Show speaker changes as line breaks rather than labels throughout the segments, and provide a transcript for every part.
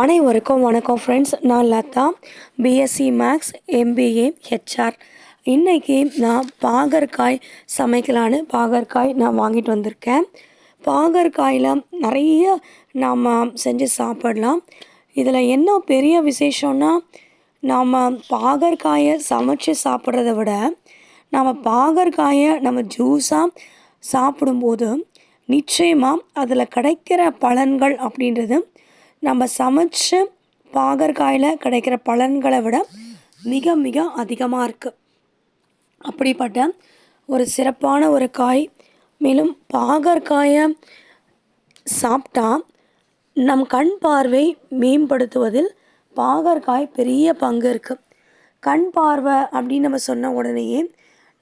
அனைவருக்கும் வணக்கம் ஃப்ரெண்ட்ஸ் நான் Latha BSc maths MBA HR இன்றைக்கி நான் பாகற்காய் சமைக்கலான்னு பாகற்காய் நான் வாங்கிட்டு வந்திருக்கேன். பாகற்காயில் நிறைய நாம் செஞ்சு சாப்பிடலாம். இதில் என்ன பெரிய விசேஷம்னா நாம் பாகற்காயை சமைச்சு சாப்பிட்றத விட நாம் பாகற்காயை நம்ம ஜூஸாக சாப்பிடும்போது நிச்சயமாக அதில் கிடைக்கிற பலன்கள் அப்படின்றது நம்ம சமைச்சு பாகற்காயில் கிடைக்கிற பலன்களை விட மிக மிக அதிகமாக இருக்குது அப்படிப்பட்ட ஒரு சிறப்பான ஒரு காய். மேலும் பாகற்காயை சாப்பிட்டா நம் கண் பார்வை மேம்படுத்துவதில் பாகற்காய் பெரிய பங்கு இருக்குது கண் பார்வை அப்படின்னு நம்ம சொன்ன உடனேயே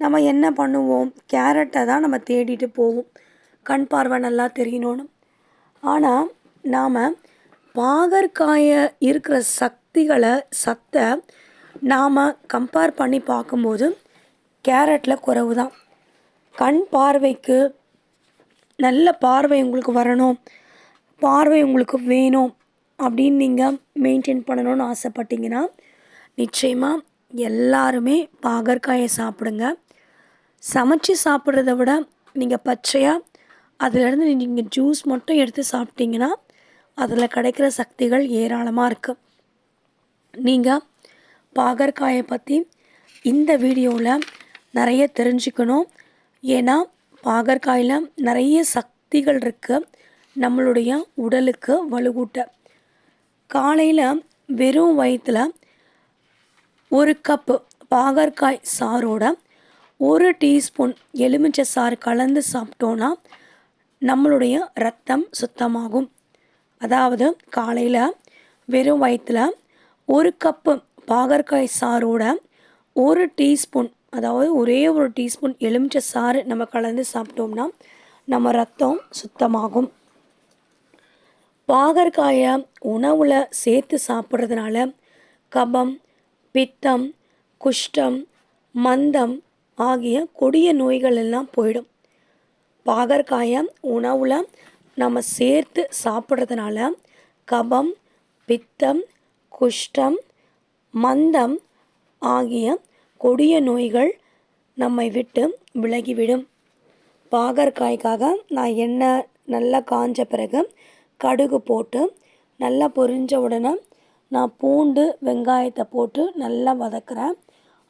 நம்ம என்ன பண்ணுவோம்? கேரட்டை தான் நம்ம தேடிட்டு போவோம். கண் பார்வை நல்லா தெரியணும்னு. ஆனால் நாம் பாகற்காய இருக்கிற சக்திகளை சத்தை நாம் கம்பேர் பண்ணி பார்க்கும்போது கேரட்டில் குறைவு தான் கண் பார்வைக்கு நல்ல பார்வை உங்களுக்கு வரணும். பார்வை உங்களுக்கு வேணும் அப்படின்னு நீங்கள் மெயின்டைன் பண்ணணும்னு ஆசைப்பட்டீங்கன்னா நிச்சயமாக எல்லாருமே பாகற்காயை சாப்பிடுங்க. சமைச்சு சாப்பிட்றத விட நீங்கள் பச்சையாக அதிலேருந்து நீங்கள் ஜூஸ் மட்டும் எடுத்து சாப்பிட்டீங்கன்னா அதில் கிடைக்கிற சக்திகள் ஏராளமாக இருக்குது நீங்கள் பாகற்காயை பற்றி இந்த வீடியோவில் நிறைய தெரிஞ்சுக்கணும். ஏன்னா பாகற்காயில் நிறைய சக்திகள் இருக்குது நம்மளுடைய உடலுக்கு வலுவூட்ட. காலையில் வெறும் வயிற்றில் ஒரு கப்பு பாகற்காய் சாரோட ஒரு டீஸ்பூன் எலுமிச்சை சாறு கலந்து சாப்பிட்டோன்னா நம்மளுடைய ரத்தம் சுத்தமாகும். அதாவது காலையில் வெறும் வயிற்றில் ஒரு கப்பு பாகற்காய் சாரோட ஒரு டீஸ்பூன் அதாவது ஒரே ஒரு டீஸ்பூன் எலுமிச்சை சாறு நம்ம கலந்து சாப்பிட்டோம்னா நம்ம ரத்தம் சுத்தமாகும். பாகற்காயை உணவில் சேர்த்து சாப்பிட்றதுனால கபம் பித்தம் குஷ்டம் மந்தம் ஆகிய கொடிய நோய்கள் எல்லாம் போயிடும். பாகற்காயை உணவில் நம்ம சேர்த்து சாப்பிட்றதுனால கபம் பித்தம் குஷ்டம் மந்தம் ஆகிய கொடிய நோய்கள் நம்மை விட்டு விலகிவிடும். பாகற்காய்க்காக நான் எண்ணெய் நல்லா காஞ்ச பிறகு கடுகு போட்டு நல்லா பொரிஞ்ச உடனே நான் பூண்டு வெங்காயத்தை போட்டு நல்லா வதக்குறேன்.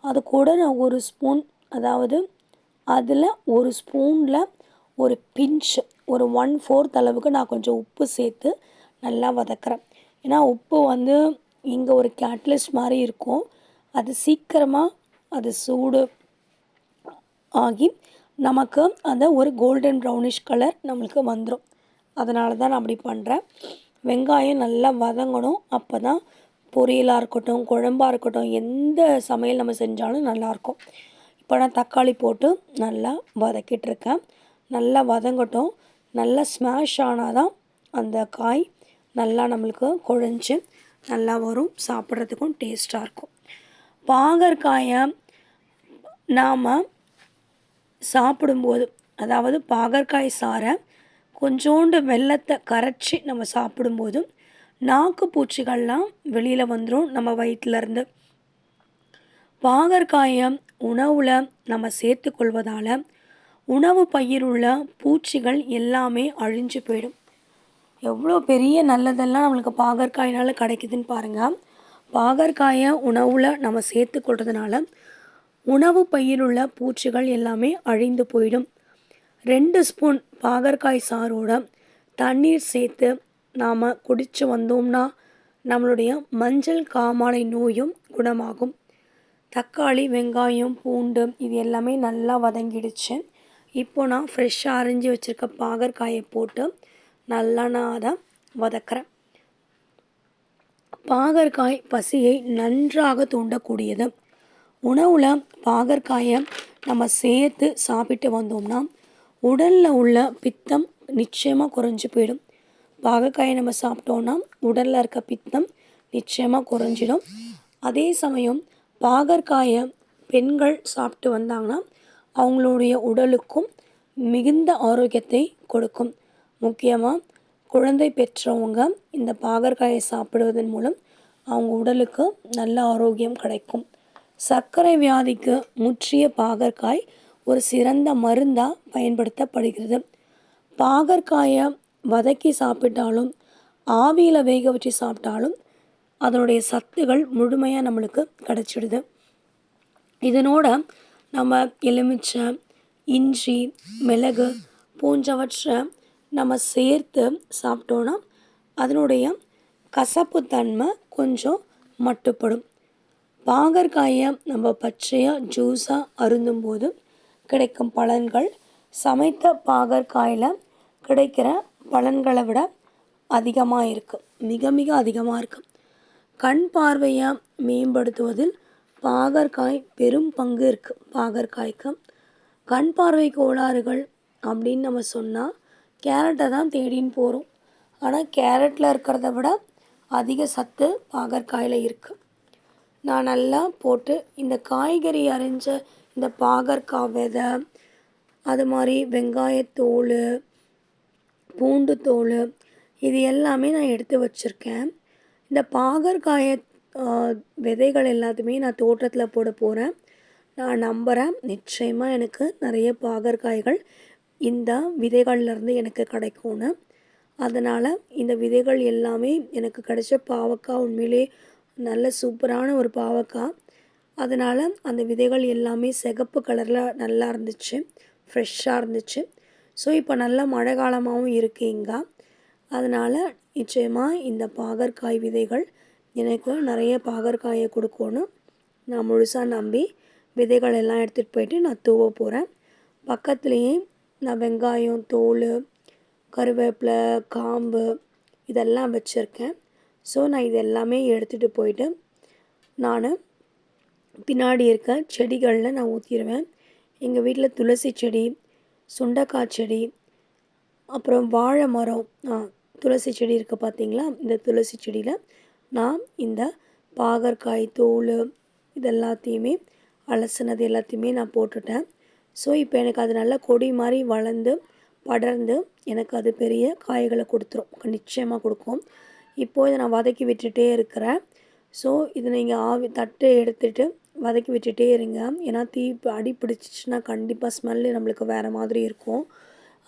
அது கூட நான் ஒரு ஸ்பூன் அதாவது அதில் ஒரு ஸ்பூனில் ஒரு பிஞ்ச் ஒரு ஒன் ஃபோர்த் அளவுக்கு நான் கொஞ்சம் உப்பு சேர்த்து நல்லா வதக்குறேன். ஏன்னா உப்பு வந்து இங்கே ஒரு கேட்லிஸ்ட் மாதிரி இருக்கும். அது சீக்கிரமாக அது சூடு ஆகி நமக்கு அந்த ஒரு கோல்டன் ப்ரௌனிஷ் கலர் நம்மளுக்கு வந்துடும் அதனால தான் நான் அப்படி பண்ணுறேன் வெங்காயம் நல்லா வதங்கணும். அப்போ தான் பொரியலாக இருக்கட்டும் குழம்பாக இருக்கட்டும் எந்த சமையல் நம்ம செஞ்சாலும் நல்லாயிருக்கும் இப்போ நான் தக்காளி போட்டு நல்லா வதக்கிட்டுருக்கேன் நல்லா வதங்கட்டும். நல்லா ஸ்மாஷ் ஆனால் தான் அந்த காய் நல்லா நம்மளுக்கு குழஞ்சி நல்லா வரும். சாப்பிட்றதுக்கும் டேஸ்ட்டாக இருக்கும். பாகற்காயை நாம் சாப்பிடும்போது அதாவது பாகற்காய் சாரை கொஞ்சோண்டு வெள்ளத்தை கரைச்சி நம்ம சாப்பிடும்போது நாக்கு பூச்சிகள்லாம் வெளியில் வந்துடும் நம்ம வயிற்றுலேருந்து. பாகற்காயை உணவில் நம்ம சேர்த்துக்கொள்வதால் உணவு பயிருள்ள பூச்சிகள் எல்லாமே அழிஞ்சு போயிடும். எவ்வளோ பெரிய நல்லதெல்லாம் நம்மளுக்கு பாகற்காயினால் கிடைக்குதுன்னு பாருங்கள் பாகற்காயை உணவில் நம்ம சேர்த்துக்கொள்றதுனால உணவு பயிருள்ள பூச்சிகள் எல்லாமே அழிந்து போயிடும். ரெண்டு ஸ்பூன் பாகற்காய் சாரோட தண்ணீர் சேர்த்து நாம் குடித்து வந்தோம்னா நம்மளுடைய மஞ்சள் காமாலை நோயும் குணமாகும். தக்காளி வெங்காயம் பூண்டு இது எல்லாமே நல்லா வதங்கிடுச்சு. இப்போ நான் ஃப்ரெஷ்ஷாக அரைஞ்சி வச்சுருக்க பாகற்காயை போட்டு நல்லா நான் அதை வதக்கிறேன். பாகற்காய் பசியை நன்றாக தூண்டக்கூடியது. உணவில் பாகற்காயை நம்ம சேர்த்து சாப்பிட்டு வந்தோம்னா உடலில் உள்ள பித்தம் நிச்சயமாக குறைஞ்சி போயிடும். பாகற்காயை நம்ம சாப்பிட்டோன்னா உடலில் இருக்க பித்தம் நிச்சயமாக குறைஞ்சிடும். அதே சமயம் பாகற்காயை பெண்கள் சாப்பிட்டு வந்தாங்கன்னா அவங்களுடைய உடலுக்கும் மிகுந்த ஆரோக்கியத்தை கொடுக்கும். முக்கியமாக குழந்தை பெற்றவங்க இந்த பாகற்காயை சாப்பிடுவதன் மூலம் அவங்க உடலுக்கு நல்ல ஆரோக்கியம் கிடைக்கும். சர்க்கரை வியாதிக்கு முற்றிய பாகற்காய் ஒரு சிறந்த மருந்தாக பயன்படுத்தப்படுகிறது. பாகற்காயை வதக்கி சாப்பிட்டாலும் ஆவியில் வேக வச்சு சாப்பிட்டாலும் அதனுடைய சத்துகள் முழுமையாக நம்மளுக்கு கிடச்சிடுது. இதனோட நம்ம எலுமிச்சை இஞ்சி மிளகு போன்றவற்றை நம்ம சேர்த்து சாப்பிட்டோன்னா அதனுடைய கசப்புத்தன்மை கொஞ்சம் மட்டுப்படும். பாகற்காயை நம்ம பச்சையாக ஜூஸாக அருந்தும்போது கிடைக்கும் பலன்கள் சமைத்த பாகற்காயில் கிடைக்கிற பலன்களை விட அதிகமாக இருக்குது மிக மிக அதிகமாக இருக்குது கண் பார்வையை மேம்படுத்துவதில் பாகற்காய் பெரும் பங்கு இருக்குது பாகற்காய்க்கு கண் பார்வை கோளாறுகள் அப்படின்னு நம்ம சொன்னால் கேரட்டை தான் தேடின்னு போகிறோம் ஆனால் கேரட்டில் இருக்கிறத விட அதிக சத்து பாகற்காயில் இருக்குது நான் நல்லா போட்டு இந்த காய்கறி அரிஞ்ச இந்த பாகற்காய் விதை அது மாதிரி வெங்காயத்தோல் பூண்டு தோல் இது எல்லாமே நான் எடுத்து வச்சுருக்கேன். இந்த பாகற்காயை விதைகள் எல்லாத்தையுமே நான் தோட்டத்தில் போட போகிறேன் நான் நம்புகிறேன் நிச்சயமாக எனக்கு நிறைய பாகற்காய்கள் இந்த விதைகள்லேருந்து எனக்கு கிடைக்கும்னு. அதனால் இந்த விதைகள் எல்லாமே எனக்கு கிடைச்ச பாவக்காய் உண்மையிலே நல்ல சூப்பரான ஒரு பாவக்காய். அதனால் அந்த விதைகள் எல்லாமே சிகப்பு கலரில் நல்லா இருந்துச்சு ஃப்ரெஷ்ஷாக இருந்துச்சு. ஸோ இப்போ நல்ல மழை காலமாகவும் இருக்குது இங்கே. அதனால் நிச்சயமாக இந்த பாகற்காய் விதைகள் எனக்கு நிறைய பாகற்காயை கொடுக்கணும். நான் முழுசாக நம்பி விதைகள் எல்லாம் எடுத்துகிட்டு போயிட்டு நான் தூவ போகிறேன் பக்கத்துலேயே நான் வெங்காயம் தோல் கருவேப்பிலை காம்பு இதெல்லாம் வச்சுருக்கேன். ஸோ நான் இது எல்லாமே எடுத்துகிட்டு போயிட்டு நான் பின்னாடி இருக்க செடிகளில் நான் ஊற்றிடுவேன் எங்கள் வீட்டில் துளசி செடி சுண்டக்காய் செடி அப்புறம் வாழை மரம். துளசி செடி இருக்குது பார்த்தீங்களா இந்த துளசி செடியில் நான் இந்த பாகற்காய் தோல் இது எல்லாத்தையுமே அலசினது எல்லாத்தையுமே நான் போட்டுட்டேன். ஸோ இப்போ எனக்கு அது நல்லா கொடி மாதிரி வளர்ந்து படர்ந்து எனக்கு அது பெரிய காய்களை கொடுத்துரும். நிச்சயமாக கொடுக்கும். இப்போது இதை நான் வதக்கி விட்டுட்டே இருக்கிறேன். ஸோ இது நீங்கள் ஆவி தட்டு எடுத்துகிட்டு வதக்கி விட்டுட்டே இருங்க. ஏன்னா தீ அடி பிடிச்சிச்சின்னா கண்டிப்பாக ஸ்மெல்லு நம்மளுக்கு வேறு மாதிரி இருக்கும்.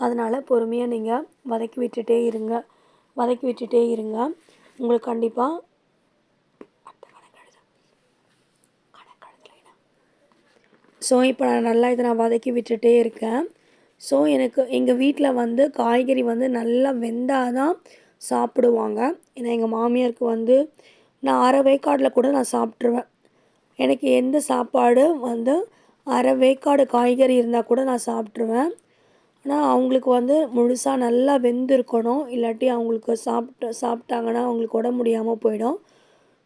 அதனால் பொறுமையாக நீங்கள் வதக்கி விட்டுட்டே இருங்க. வதக்கி விட்டுட்டே இருங்க. உங்களுக்கு கண்டிப்பாக ஸோ இப்போ நான் நல்லா இதை நான் வதக்கி விட்டுட்டே இருக்கேன். ஸோ எனக்கு எங்கள் வீட்டில் வந்து காய்கறி வந்து நல்லா வெந்தால் தான் சாப்பிடுவாங்க. ஏன்னா எங்கள் மாமியாருக்கு வந்து நான் அரை வேக்காடில் கூட நான் சாப்பிட்ருவேன் எனக்கு எந்த சாப்பாடு வந்து அரை வேக்காடு காய்கறி இருந்தால் கூட நான் சாப்பிட்ருவேன் ஆனால் அவங்களுக்கு வந்து முழுசாக நல்லா வெந்திருக்கணும். இல்லாட்டி அவங்களுக்கு சாப்பிட்டு சாப்பிட்டாங்கன்னா அவங்களுக்கு உடம்பு முடியாமல் போயிடும்.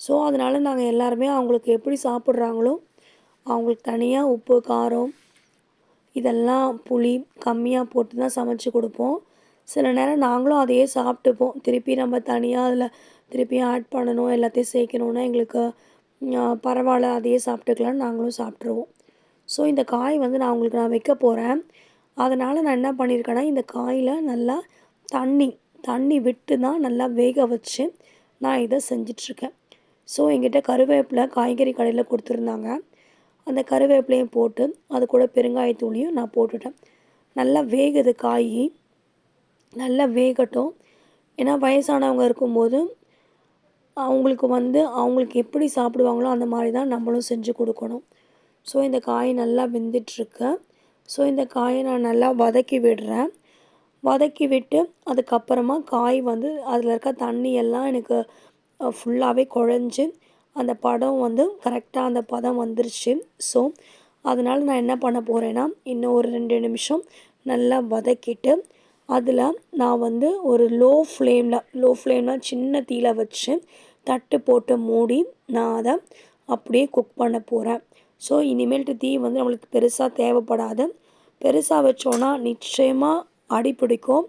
ஸோ அதனால் நாங்கள் எல்லாருமே அவங்களுக்கு எப்படி சாப்பிட்றாங்களோ அவங்களுக்கு தனியாக உப்பு காரம் இதெல்லாம் புளி கம்மியாக போட்டு தான் சமைச்சு கொடுப்போம். சில நேரம் நாங்களும் அதையே சாப்பிட்டுப்போம். திருப்பி நம்ம தனியாக அதில் திருப்பி ஆட் பண்ணணும் எல்லாத்தையும் சேர்க்கணுன்னா எங்களுக்கு பரவாயில்ல அதையே சாப்பிட்டுக்கலாம்னு நாங்களும் சாப்பிட்ருவோம் ஸோ இந்த காய் வந்து நான் உங்களுக்கு நான் வைக்க போகிறேன் அதனால் நான் என்ன பண்ணியிருக்கேன்னா இந்த காயில் நல்லா தண்ணி தண்ணி விட்டு தான் நல்லா வேக வச்சு நான் இதை செஞ்சிட்ருக்கேன். ஸோ எங்கிட்ட கருவேப்பிலை காய்கறி கடையில் கொடுத்துருந்தாங்க. அந்த கருவேப்பிலையும் போட்டு அது கூட பெருங்காயத்தூளியும் நான் போட்டுட்டேன். நல்லா வேகுது காய். நல்லா வேகட்டும். ஏன்னா வயசானவங்க இருக்கும்போது அவங்களுக்கு வந்து அவங்களுக்கு எப்படி சாப்பிடுவாங்களோ அந்த மாதிரி தான் நம்மளும் செஞ்சு கொடுக்கணும். ஸோ இந்த காய் நல்லா வெந்துட்டுருக்கு. ஸோ இந்த காயை நான் நல்லா வதக்கி விடுறேன். வதக்கி விட்டு அதுக்கப்புறமா காய் வந்து அதில் இருக்க தண்ணி எல்லாம் எனக்கு ஃபுல்லாகவே குழஞ்சி அந்த படம் வந்து கரெக்டாக அந்த பதம் வந்துருச்சு. ஸோ அதனால் நான் என்ன பண்ண போகிறேன்னா இன்னும் ஒரு ரெண்டு நிமிஷம் நல்லா வதக்கிட்டு அதில் நான் வந்து ஒரு லோ ஃப்ளேமில் லோ ஃப்ளேமில் சின்ன தீல வச்சு தட்டு போட்டு மூடி நான் அதை அப்படியே குக் பண்ண போகிறேன் ஸோ இனிமேல்ட்டு தீ வந்து நம்மளுக்கு பெருசாக தேவைப்படாது. பெருசாக வச்சோன்னா நிச்சயமாக அடி பிடிக்கும்.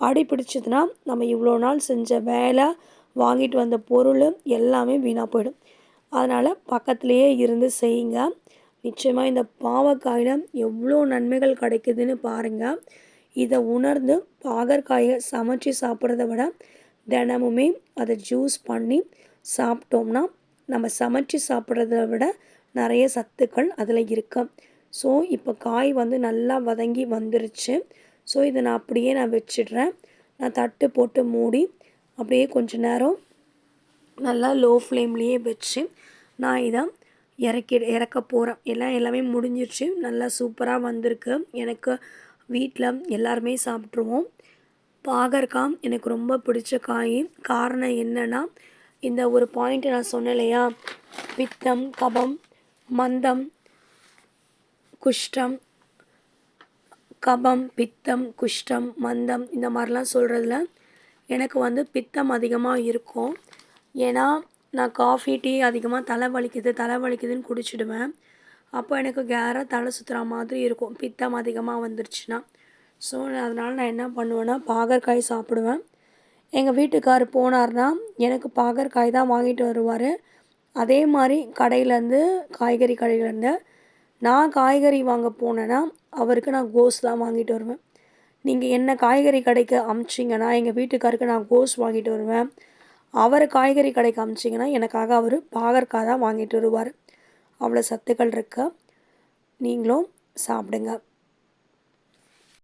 அடி பிடிச்சதுன்னா நம்ம இவ்வளோ நாள் செஞ்ச வேலை வாங்கிட்டு வந்த பொருள் எல்லாமே வீணாக போயிடும். அதனால் பக்கத்துலேயே இருந்து செய்யுங்க. நிச்சயமாக இந்த பாவக்காயில் எவ்வளோ நன்மைகள் கிடைக்குதுன்னு பாருங்கள் இதை உணர்ந்து பாகற்காயை சமைச்சு சாப்பிட்றத விட தினமுமே அதை ஜூஸ் பண்ணி சாப்பிட்டோம்னா நம்ம சமைச்சு சாப்பிட்றத விட நிறைய சத்துக்கள் அதில் இருக்கு. ஸோ இப்போ காய் வந்து நல்லா வதங்கி வந்துருச்சு. ஸோ இதை நான் அப்படியே நான் வச்சிடுறேன். நான் தட்டு போட்டு மூடி அப்படியே கொஞ்ச நேரம் நல்லா லோ ஃப்ளேம்லேயே வச்சு நான் இதை இறக்கி இறக்க போகிறேன் எல்லாம் எல்லாமே முடிஞ்சிருச்சு. நல்லா சூப்பராக வந்திருக்கு. எனக்கு வீட்டில் எல்லாருமே சாப்பிட்ருவோம் பாகற்காய் எனக்கு ரொம்ப பிடிச்ச காய். காரணம் என்னென்னா இந்த ஒரு பாயிண்ட்டை நான் சொன்னேன் இல்லையா? பித்தம் கபம் மந்தம் குஷ்டம் கபம் பித்தம் குஷ்டம் மந்தம் இந்த மாதிரிலாம் சொல்கிறதுல எனக்கு வந்து பித்தம் அதிகமாக இருக்கும். ஏன்னா நான் காஃபி டீ அதிகமாக தலை வலிக்குது தலை வலிக்குதுன்னு குடிச்சிடுவேன். அப்போ எனக்கு கேராக தலை சுற்றுற மாதிரி இருக்கும். பித்தம் அதிகமாக வந்துருச்சுன்னா. ஸோ அதனால் நான் என்ன பண்ணுவேன்னா பாகற்காய் சாப்பிடுவேன். எங்கள் வீட்டுக்கார் போனார்னா எனக்கு பாகற்காய் தான் வாங்கிட்டு வருவார். அதே மாதிரி கடையிலேருந்து காய்கறி கடையிலேருந்து நான் காய்கறி வாங்க போனேன்னா அவருக்கு நான் கோஸ் தான் வாங்கிட்டு வருவேன். நீங்கள் என்ன காய்கறி கடைக்கு அமுச்சிங்கன்னா எங்கள் வீட்டுக்காருக்கு நான் கோஸ் வாங்கிட்டு வருவேன். அவர் காய்கறி கடைக்கு அமிச்சிங்கன்னா எனக்காக அவர் பாகற்காய் தான் வாங்கிட்டு வருவார். அவ்வளோ சத்துக்கள் இருக்க நீங்களும் சாப்பிடுங்க.